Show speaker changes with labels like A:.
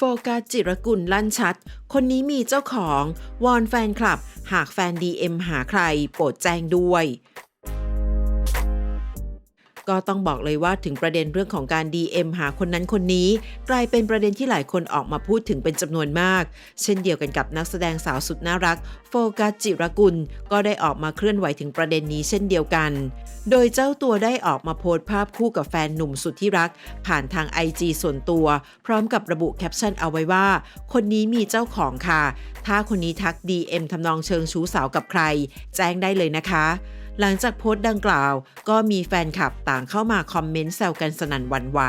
A: โฟกัสจิรกุลลั่นชัด คนนี้มีเจ้าของ วอนแฟนคลับ หากแฟน DM หาใคร โปรดแจ้งด้วย ก็ต้องบอกเลยว่าถึงประเด็นเรื่องของการ DM หาคนนั้นคนนี้ กลายเป็นประเด็นที่หลายคนออกมาพูดถึงเป็นจำนวนมาก เช่นเดียวกันกับนักแสดงสาวสุดน่ารัก โฟกัสจิรกุล ก็ได้ออกมาเคลื่อนไหวถึงประเด็นนี้เช่นเดียวกัน โดยเจ้าตัวได้ออกมาโพสต์ภาพคู่กับแฟนหนุ่มสุดที่รัก ผ่านทาง IG ส่วนตัว พร้อมกับระบุแคปชั่นเอาไว้ว่า คนนี้มีเจ้าของค่ะ ถ้าคนนี้ทัก DM ทำนองเชิงชู้สาวกับใคร แจ้งได้เลยนะคะ หลังจากโพสต์ดังกล่าว ก็มีแฟนคลับต่างเข้ามาคอมเมนต์แซวกันสนั่นวันไหว